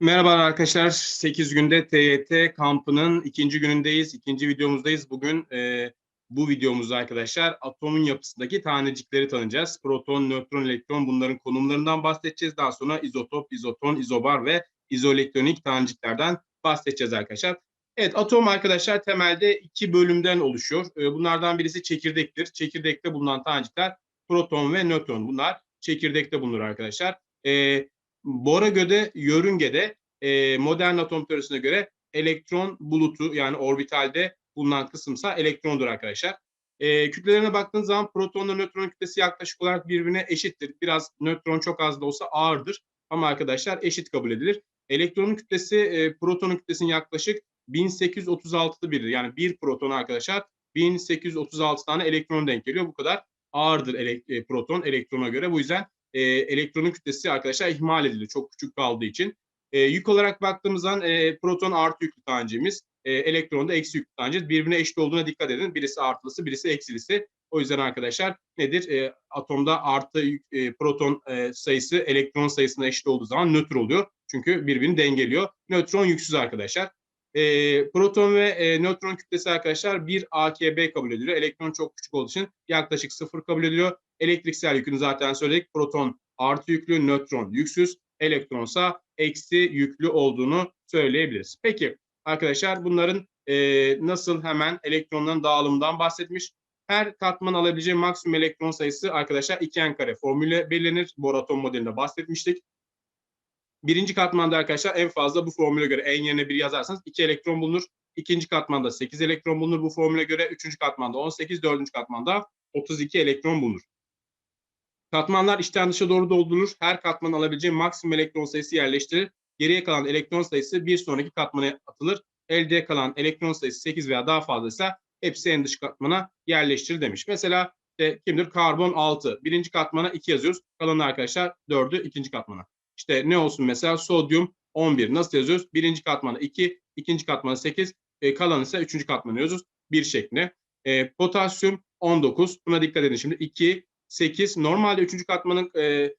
Merhabalar arkadaşlar. 8 günde TYT kampının ikinci günündeyiz. ikinci videomuzdayız. Bugün e, bu videomuzda arkadaşlar atomun yapısındaki tanecikleri tanıyacağız. Proton, nötron, elektron bunların konumlarından bahsedeceğiz. Daha sonra izotop, izoton, izobar ve izoelektronik taneciklerden bahsedeceğiz arkadaşlar. Evet atom arkadaşlar temelde iki bölümden oluşuyor. E, bunlardan birisi çekirdektir. Çekirdekte bulunan tanecikler proton ve nötron. Bunlar çekirdekte bulunur arkadaşlar. E, Bora göre yörüngede e, modern atom teorisine göre elektron bulutu yani orbitalde bulunan kısımsa elektrondur arkadaşlar. E, kütlelerine baktığınız zaman protonla nötron kütlesi yaklaşık olarak birbirine eşittir. Biraz nötron çok az da olsa ağırdır ama arkadaşlar eşit kabul edilir. Elektronun kütlesi e, protonun kütlesinin yaklaşık 1836'lı biridir. Yani bir proton arkadaşlar 1836 tane elektron denk geliyor. Bu kadar ağırdır ele, e, proton elektrona göre. Bu yüzden e, elektronun kütlesi arkadaşlar ihmal edilir çok küçük kaldığı için. E, yük olarak baktığımız zaman e, proton artı yüklü tanecimiz, e, elektron da eksi yüklü tanecimiz. Birbirine eşit olduğuna dikkat edin. Birisi artılısı, birisi eksilisi. O yüzden arkadaşlar nedir? E, atomda artı e, proton e, sayısı elektron sayısına eşit olduğu zaman nötr oluyor. Çünkü birbirini dengeliyor. Nötron yüksüz arkadaşlar. E, proton ve e, nötron kütlesi arkadaşlar 1 AKB kabul ediliyor. Elektron çok küçük olduğu için yaklaşık 0 kabul ediliyor. Elektriksel yükünü zaten söyledik. Proton artı yüklü, nötron yüksüz, elektronsa eksi yüklü olduğunu söyleyebiliriz. Peki arkadaşlar bunların e, nasıl hemen elektronların dağılımından bahsetmiş. Her katman alabileceği maksimum elektron sayısı arkadaşlar 2n kare formülle belirlenir. Bohr atom modelinde bahsetmiştik. Birinci katmanda arkadaşlar en fazla bu formüle göre en yerine bir yazarsanız 2 elektron bulunur. İkinci katmanda 8 elektron bulunur bu formüle göre. Üçüncü katmanda 18, dördüncü katmanda 32 elektron bulunur. Katmanlar içten dışa doğru doldurulur. Her katman alabileceği maksimum elektron sayısı yerleştirilir. Geriye kalan elektron sayısı bir sonraki katmana atılır. Elde kalan elektron sayısı 8 veya daha fazlaysa hepsi en dış katmana yerleştirilir demiş. Mesela işte kimdir? Karbon 6. Birinci katmana 2 yazıyoruz. Kalan arkadaşlar 4'ü ikinci katmana. İşte ne olsun mesela sodyum 11. Nasıl yazıyoruz? Birinci katmana 2, ikinci katmana 8, e, kalan ise üçüncü katmana yazıyoruz. Bir şeklinde. E, potasyum 19. Buna dikkat edin şimdi. 2, 8. Normalde üçüncü katmanın e,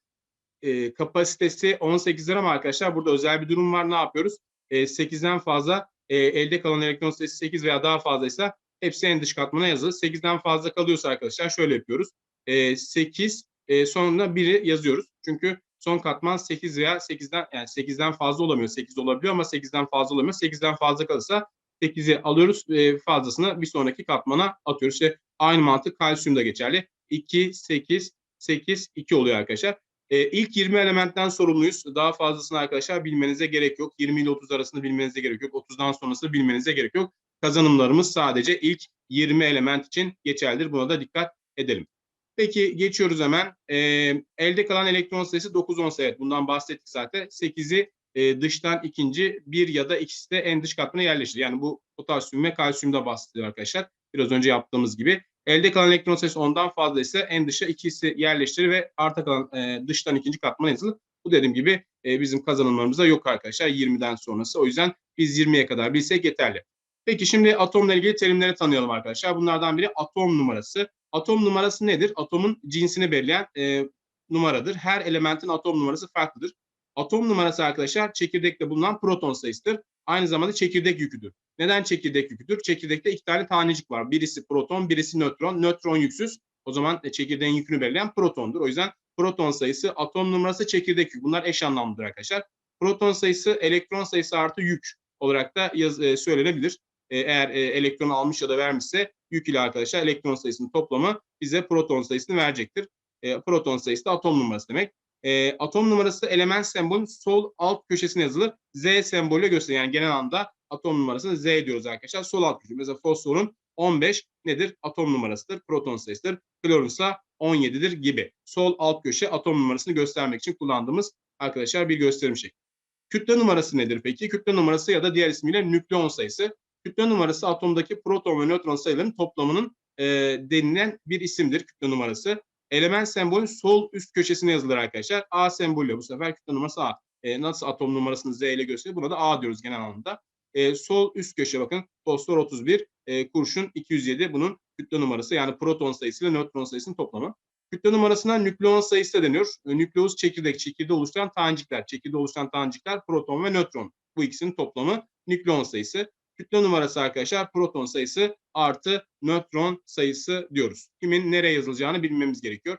e, kapasitesi 18'ler ama arkadaşlar burada özel bir durum var. Ne yapıyoruz? E, 8'den fazla e, elde kalan elektron sayısı 8 veya daha fazlaysa hepsi en dış katmana yazılır. 8'den fazla kalıyorsa arkadaşlar şöyle yapıyoruz. E, 8 e, sonunda 1'i yazıyoruz. Çünkü son katman 8 veya 8'den yani 8'den fazla olamıyor. 8 olabiliyor ama 8'den fazla olamıyor. 8'den fazla kalırsa 8'i alıyoruz e, fazlasını bir sonraki katmana atıyoruz. İşte aynı mantık kalsiyumda geçerli. 2, 8, 8, 2 oluyor arkadaşlar. E, ilk 20 elementten sorumluyuz. Daha fazlasını arkadaşlar bilmenize gerek yok. 20 ile 30 arasını bilmenize gerek yok. 30'dan sonrasını bilmenize gerek yok. Kazanımlarımız sadece ilk 20 element için geçerlidir. Buna da dikkat edelim. Peki geçiyoruz hemen. E, elde kalan elektron sayısı 9 10 evet bundan bahsettik zaten. 8'i e, dıştan ikinci bir ya da ikisi de en dış katmana yerleşir. Yani bu potasyum ve kalsiyumda bahsediyor arkadaşlar. Biraz önce yaptığımız gibi. Elde kalan elektron sayısı ondan fazla ise en dışa ikisi yerleştirir ve arta kalan e, dıştan ikinci katmana yazılır. Bu dediğim gibi e, bizim kazanımlarımızda yok arkadaşlar 20'den sonrası. O yüzden biz 20'ye kadar bilsek yeterli. Peki şimdi atomla ilgili terimleri tanıyalım arkadaşlar. Bunlardan biri atom numarası. Atom numarası nedir? Atomun cinsini belirleyen e, numaradır. Her elementin atom numarası farklıdır. Atom numarası arkadaşlar çekirdekte bulunan proton sayısıdır. Aynı zamanda çekirdek yüküdür. Neden çekirdek yüküdür? Çekirdekte iki tane tanecik var. Birisi proton, birisi nötron. Nötron yüksüz. O zaman e, çekirdeğin yükünü belirleyen protondur. O yüzden proton sayısı, atom numarası, çekirdek yük. Bunlar eş anlamlıdır arkadaşlar. Proton sayısı, elektron sayısı artı yük olarak da yaz, e, söylenebilir. E, eğer e, elektron almış ya da vermişse yük ile arkadaşlar elektron sayısının toplamı bize proton sayısını verecektir. E, proton sayısı da atom numarası demek. E, atom numarası element sembolün sol alt köşesine yazılır. Z sembolüyle gösteriyor. Yani genel anda atom numarasını Z diyoruz arkadaşlar. Sol alt köşe. Mesela fosforun 15 nedir? Atom numarasıdır. Proton sayısıdır. Klorun ise 17'dir gibi. Sol alt köşe atom numarasını göstermek için kullandığımız arkadaşlar bir gösterim şekli. Kütle numarası nedir peki? Kütle numarası ya da diğer ismiyle nükleon sayısı. Kütle numarası atomdaki proton ve nötron sayılarının toplamının e, denilen bir isimdir kütle numarası. Element sembolün sol üst köşesine yazılır arkadaşlar. A sembolü bu sefer kütle numarası A. E, nasıl atom numarasını Z ile gösteriyor? Buna da A diyoruz genel anlamda. E, sol üst köşe bakın fosfor 31, e, kurşun 207 bunun kütle numarası yani proton sayısı ile nötron sayısının toplamı. Kütle numarasına nükleon sayısı da deniyor. E, Nükleus çekirdek, çekirdeği oluşturan tanecikler, çekirdeği oluşturan tanecikler proton ve nötron. Bu ikisinin toplamı nükleon sayısı. Kütle numarası arkadaşlar proton sayısı artı nötron sayısı diyoruz. Kimin nereye yazılacağını bilmemiz gerekiyor.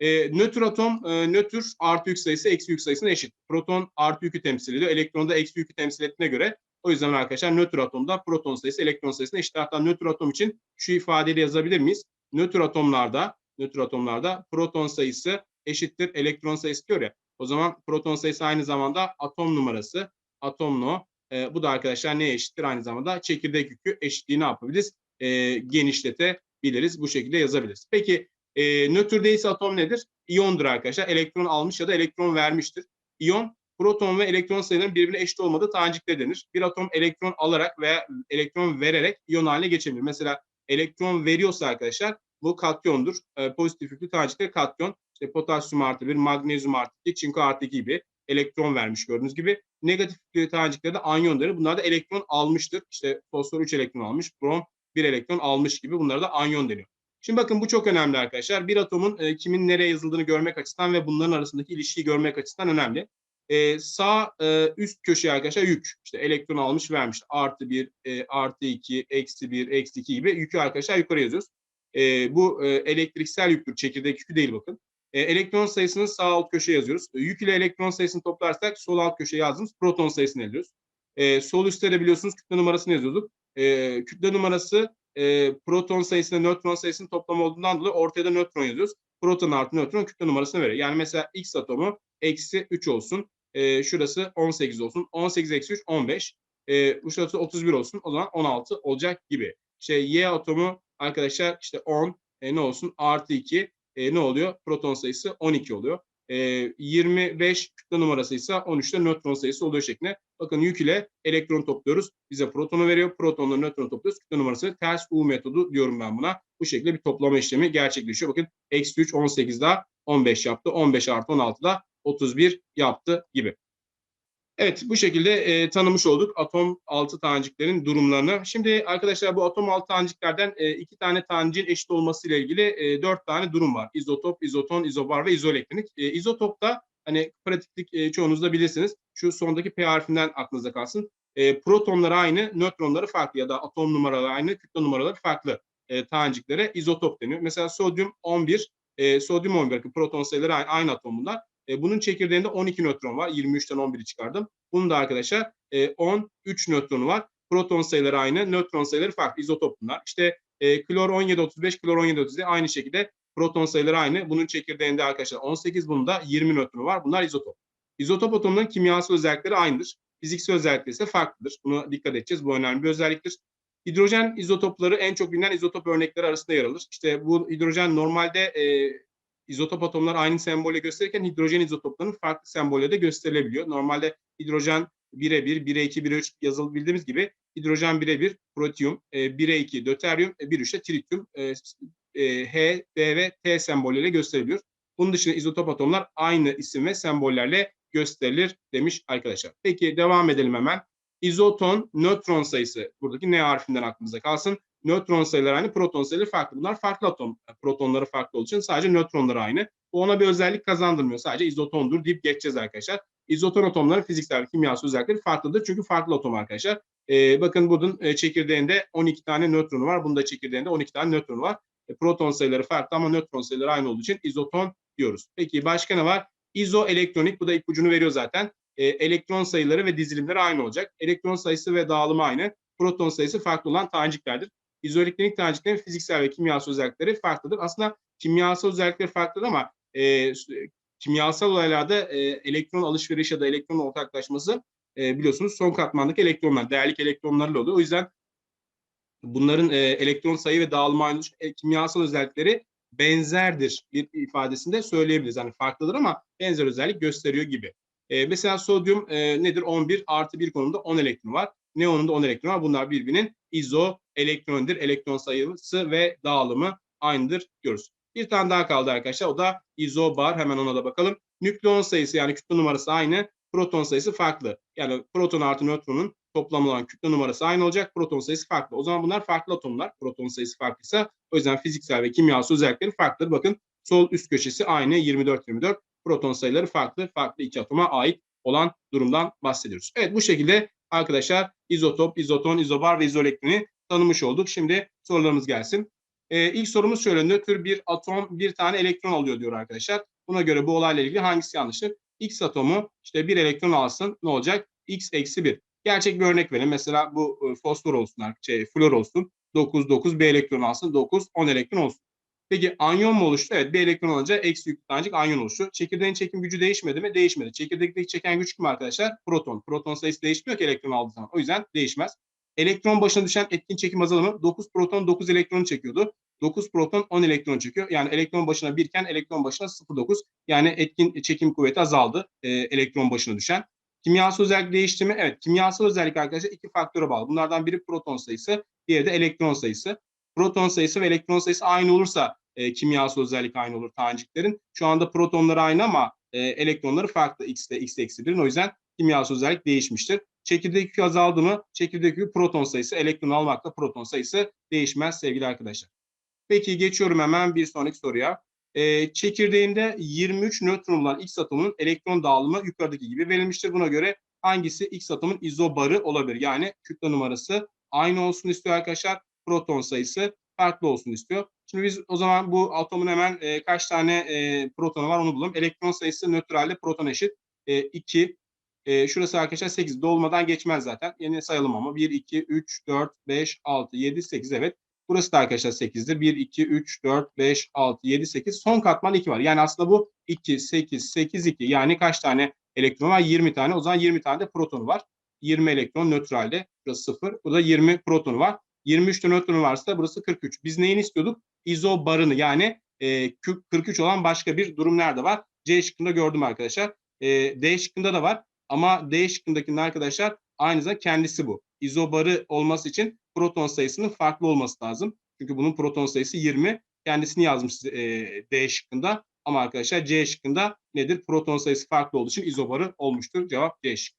E, nötr atom, e, nötr artı yük sayısı eksi yük sayısına eşit. Proton artı yükü temsil ediyor. Elektron da eksi yükü temsil ettiğine göre o yüzden arkadaşlar nötr atomda proton sayısı elektron sayısına eşit. Hatta nötr atom için şu ifadeyle yazabilir miyiz? Nötr atomlarda nötr atomlarda proton sayısı eşittir elektron sayısı diyor ya. O zaman proton sayısı aynı zamanda atom numarası. Atom no. E, bu da arkadaşlar neye eşittir? Aynı zamanda çekirdek yükü eşitliği ne yapabiliriz? E, genişletebiliriz. Bu şekilde yazabiliriz. Peki e, nötr değilse atom nedir? İyondur arkadaşlar. Elektron almış ya da elektron vermiştir. İyon proton ve elektron sayılarının birbirine eşit olmadığı tanecikler denir. Bir atom elektron alarak veya elektron vererek iyon haline geçebilir. Mesela elektron veriyorsa arkadaşlar bu katyondur. E, pozitif yüklü tanecikler katyon. İşte potasyum artı bir, magnezyum artı iki, çinko artı gibi elektron vermiş gördüğünüz gibi. Negatif yüklü taneciklerde anyon denir. Bunlar da elektron almıştır. İşte fosfor 3 elektron almış, brom 1 elektron almış gibi bunlara da anyon deniyor. Şimdi bakın bu çok önemli arkadaşlar. Bir atomun e, kimin nereye yazıldığını görmek açısından ve bunların arasındaki ilişkiyi görmek açısından önemli. E, sağ e, üst köşeye arkadaşlar yük. İşte elektron almış vermiş. Artı 1, e, artı 2, eksi 1, eksi 2 gibi yükü arkadaşlar yukarı yazıyoruz. E, bu e, elektriksel yüktür. Çekirdek yükü değil bakın. E, elektron sayısını sağ alt köşeye yazıyoruz. E, yük ile elektron sayısını toplarsak sol alt köşeye yazdığımız proton sayısını elde E, sol üstte de biliyorsunuz kütle numarasını yazıyorduk. E, kütle numarası e, proton sayısıyla nötron sayısının toplamı olduğundan dolayı ortaya da nötron yazıyoruz. Proton artı nötron kütle numarasını veriyor. Yani mesela X atomu eksi 3 olsun. E, şurası 18 olsun. 18 eksi 3 15. E, şurası 31 olsun. O zaman 16 olacak gibi. Şey Y atomu arkadaşlar işte 10 e, ne olsun artı 2 e, ne oluyor? Proton sayısı 12 oluyor. E, 25 kütle numarası ise 13'te nötron sayısı oluyor şeklinde. Bakın yük ile elektron topluyoruz. Bize protonu veriyor. Protonla nötron topluyoruz. Kütle numarası ters U metodu diyorum ben buna. Bu şekilde bir toplama işlemi gerçekleşiyor. Bakın eksi 3 18 daha 15 yaptı. 15 artı 16 da 31 yaptı gibi. Evet bu şekilde e, tanımış olduk atom altı taneciklerin durumlarını. Şimdi arkadaşlar bu atom altı taneciklerden e, iki tane taneciğin eşit olması ile ilgili e, dört tane durum var. İzotop, izoton, izobar ve izoelektronik. E, izotopta hani pratiklik e, çoğunuz da bilirsiniz. Şu sondaki P harfinden aklınıza kalsın. E, protonları aynı, nötronları farklı ya da atom numaraları aynı, kütle numaraları farklı e, taneciklere izotop deniyor. Mesela sodyum 11, e, sodyum 11 proton sayıları aynı, aynı atom bunlar. E, bunun çekirdeğinde 12 nötron var. 23'ten 11'i çıkardım. Bunun da arkadaşlar e, 13 nötronu var. Proton sayıları aynı, nötron sayıları farklı. İzotop bunlar. İşte e, klor 1735, klor 1737 aynı şekilde proton sayıları aynı. Bunun çekirdeğinde arkadaşlar 18, bunun da 20 nötronu var. Bunlar izotop. İzotop atomların kimyasal özellikleri aynıdır. Fiziksel özellikleri ise farklıdır. Buna dikkat edeceğiz. Bu önemli bir özelliktir. Hidrojen izotopları en çok bilinen izotop örnekleri arasında yer alır. İşte bu hidrojen normalde e, izotop atomlar aynı sembolle gösterirken hidrojen izotoplarının farklı sembolle de gösterilebiliyor. Normalde hidrojen 1'e 1, 1'e 2, 1'e 3 yazılı bildiğimiz gibi hidrojen 1'e 1 protium, 1'e 2 döteryum, 1 3'te tritium, e, e, H, D ve T sembolleriyle gösteriliyor. Bunun dışında izotop atomlar aynı isim ve sembollerle gösterilir demiş arkadaşlar. Peki devam edelim hemen. İzoton, nötron sayısı buradaki N harfinden aklımıza kalsın. Nötron sayıları aynı, proton sayıları farklı. Bunlar farklı atom. Protonları farklı olduğu için sadece nötronları aynı. Bu ona bir özellik kazandırmıyor. Sadece izotondur deyip geçeceğiz arkadaşlar. İzoton atomların fiziksel ve kimyasal özellikleri farklıdır. Çünkü farklı atom arkadaşlar. Ee, bakın bunun e, çekirdeğinde 12 tane nötronu var. Bunda çekirdeğinde 12 tane nötronu var. E, proton sayıları farklı ama nötron sayıları aynı olduğu için izoton diyoruz. Peki başka ne var? İzoelektronik. Bu da ipucunu veriyor zaten. E, elektron sayıları ve dizilimleri aynı olacak. Elektron sayısı ve dağılımı aynı. Proton sayısı farklı olan taneciklerdir. İzoelektronik taneciklerin fiziksel ve kimyasal özellikleri farklıdır. Aslında kimyasal özellikleri farklıdır ama e, kimyasal olaylarda e, elektron alışveriş ya da elektron ortaklaşması e, biliyorsunuz son katmandaki elektronlar, değerlik elektronlarla oluyor. O yüzden bunların e, elektron sayı ve dağılma aynı e, kimyasal özellikleri benzerdir bir ifadesinde söyleyebiliriz. Yani farklıdır ama benzer özellik gösteriyor gibi. E, mesela sodyum e, nedir? 11 artı bir konumda 10 elektron var. Neonun da 10 elektron var. Bunlar birbirinin izo elektrondur. Elektron sayısı ve dağılımı aynıdır diyoruz. Bir tane daha kaldı arkadaşlar. O da izobar. Hemen ona da bakalım. Nükleon sayısı yani kütle numarası aynı. Proton sayısı farklı. Yani proton artı nötronun toplamı olan kütle numarası aynı olacak. Proton sayısı farklı. O zaman bunlar farklı atomlar. Proton sayısı farklıysa o yüzden fiziksel ve kimyasal özellikleri farklıdır. Bakın Sol üst köşesi aynı 24-24. Proton sayıları farklı. Farklı iki atoma ait olan durumdan bahsediyoruz. Evet bu şekilde arkadaşlar izotop, izoton, izobar ve izoelektroni tanımış olduk. Şimdi sorularımız gelsin. Ee, ilk sorumuz şöyle. Nötr bir atom bir tane elektron alıyor diyor arkadaşlar. Buna göre bu olayla ilgili hangisi yanlıştır? X atomu işte bir elektron alsın ne olacak? X eksi 1. Gerçek bir örnek verelim. Mesela bu e, fosfor olsun, şey, flor olsun. 9, 9, B elektron alsın. 9, 10 elektron olsun. Peki anyon mu oluştu? Evet bir elektron alınca eksi yüklü tanecik anyon oluştu. Çekirdeğin çekim gücü değişmedi mi? Değişmedi. Çekirdekteki çeken güç kim arkadaşlar? Proton. Proton sayısı değişmiyor ki elektron aldığı zaman. O yüzden değişmez. Elektron başına düşen etkin çekim azalımı 9 proton 9 elektron çekiyordu. 9 proton 10 elektron çekiyor. Yani elektron başına birken elektron başına 0,9. Yani etkin çekim kuvveti azaldı e, elektron başına düşen. Kimyasal özellik değişti mi? Evet kimyasal özellik arkadaşlar iki faktöre bağlı. Bunlardan biri proton sayısı, diğeri de elektron sayısı. Proton sayısı ve elektron sayısı aynı olursa e, kimyasal özellik aynı olur taneciklerin. Şu anda protonları aynı ama e, elektronları farklı. X'de X eksi 1'in. O yüzden kimyasal özellik değişmiştir. Çekirdek yükü azaldı mı? Çekirdek yükü proton sayısı, elektron almakla proton sayısı değişmez sevgili arkadaşlar. Peki geçiyorum hemen bir sonraki soruya. E, çekirdeğinde 23 nötron olan X atomunun elektron dağılımı yukarıdaki gibi verilmiştir. Buna göre hangisi X atomun izobarı olabilir? Yani kütle numarası aynı olsun istiyor arkadaşlar. Proton sayısı farklı olsun istiyor. Şimdi biz o zaman bu atomun hemen e, kaç tane e, protonu var onu bulalım. Elektron sayısı nötralde proton eşit. E, 2, e, şurası arkadaşlar 8. Dolmadan geçmez zaten. Yeni sayalım ama. 1, 2, 3, 4, 5, 6, 7, 8. Evet. Burası da arkadaşlar 8'dir. 1, 2, 3, 4, 5, 6, 7, 8. Son katman 2 var. Yani aslında bu 2, 8, 8, 2. Yani kaç tane elektron var? 20 tane. O zaman 20 tane de protonu var. 20 elektron nötralde. Burası 0. Burada 20 protonu var. 23 tane nötronu varsa burası 43. Biz neyini istiyorduk? İzobarını yani e, 43 olan başka bir durum nerede var? C şıkkında gördüm arkadaşlar. E, D şıkkında da var. Ama D şıkkındakinin arkadaşlar aynı zamanda kendisi bu. İzobarı olması için proton sayısının farklı olması lazım. Çünkü bunun proton sayısı 20. Kendisini yazmış e, D şıkkında. Ama arkadaşlar C şıkkında nedir? Proton sayısı farklı olduğu için izobarı olmuştur. Cevap C şıkkı.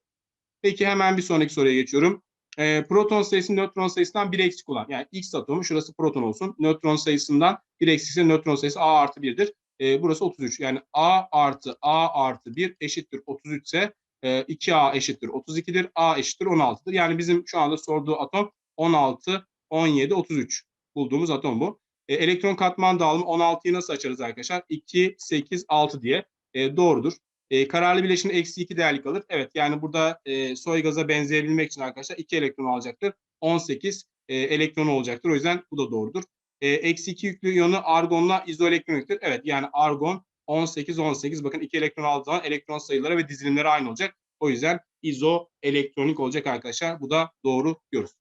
Peki hemen bir sonraki soruya geçiyorum. E, proton sayısı nötron sayısından bir eksik olan. Yani X atomu şurası proton olsun. Nötron sayısından bir eksikse nötron sayısı A artı 1'dir. E, burası 33. Yani A artı A artı 1 eşittir 33 ise e, 2A eşittir 32'dir. A eşittir 16'dır. Yani bizim şu anda sorduğu atom 16, 17, 33 bulduğumuz atom bu. E, elektron katman dağılımı 16'yı nasıl açarız arkadaşlar? 2, 8, 6 diye e, doğrudur. E, kararlı bileşin eksi 2 değerli kalır. Evet yani burada e, soy gaza benzeyebilmek için arkadaşlar 2 elektron alacaktır. 18 e, elektron olacaktır. O yüzden bu da doğrudur. E, eksi 2 yüklü iyonu argonla izoelektroniktir. Evet yani argon 18, 18. Bakın 2 elektron aldığı zaman elektron sayıları ve dizilimleri aynı olacak. O yüzden izoelektronik olacak arkadaşlar. Bu da doğru diyoruz.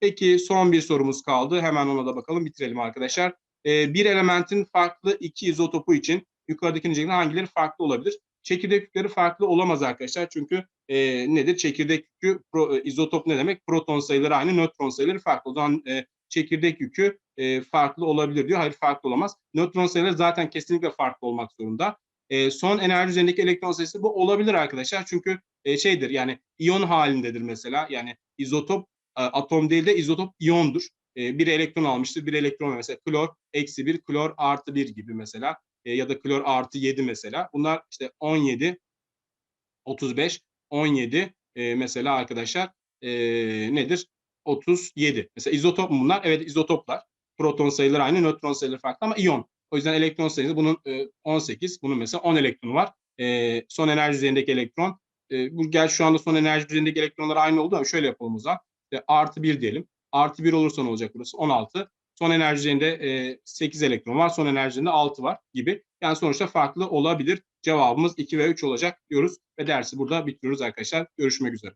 Peki son bir sorumuz kaldı. Hemen ona da bakalım bitirelim arkadaşlar. Ee, bir elementin farklı iki izotopu için yukarıdaki nicelikler hangileri farklı olabilir? Çekirdek yükleri farklı olamaz arkadaşlar. Çünkü e, nedir? Çekirdek yükü pro, e, izotop ne demek? Proton sayıları aynı, nötron sayıları farklı. O zaman e, çekirdek yükü e, farklı olabilir diyor. Hayır farklı olamaz. Nötron sayıları zaten kesinlikle farklı olmak zorunda. E, son enerji üzerindeki elektron sayısı bu olabilir arkadaşlar. Çünkü e, şeydir yani iyon halindedir mesela. Yani izotop e, atom değil de izotop iyondur. E, bir elektron almıştır, bir elektron mesela klor eksi bir, klor artı bir gibi mesela e, ya da klor artı yedi mesela. Bunlar işte 17, 35, 17 e, mesela arkadaşlar e, nedir? 37. Mesela izotop mu bunlar? Evet izotoplar. Proton sayıları aynı, nötron sayıları farklı ama iyon. O yüzden elektron sayısı bunun e, 18, bunun mesela 10 elektronu var. E, son enerji üzerindeki elektron. E, bu gel şu anda son enerji üzerindeki elektronlar aynı oldu ama şöyle yapalım o zaman. İşte artı 1 diyelim. Artı 1 olursa ne olacak burası? 16. Son enerjinde e, 8 elektron var. Son enerjinde 6 var gibi. Yani sonuçta farklı olabilir. Cevabımız 2 ve 3 olacak diyoruz. Ve dersi burada bitiriyoruz arkadaşlar. Görüşmek üzere.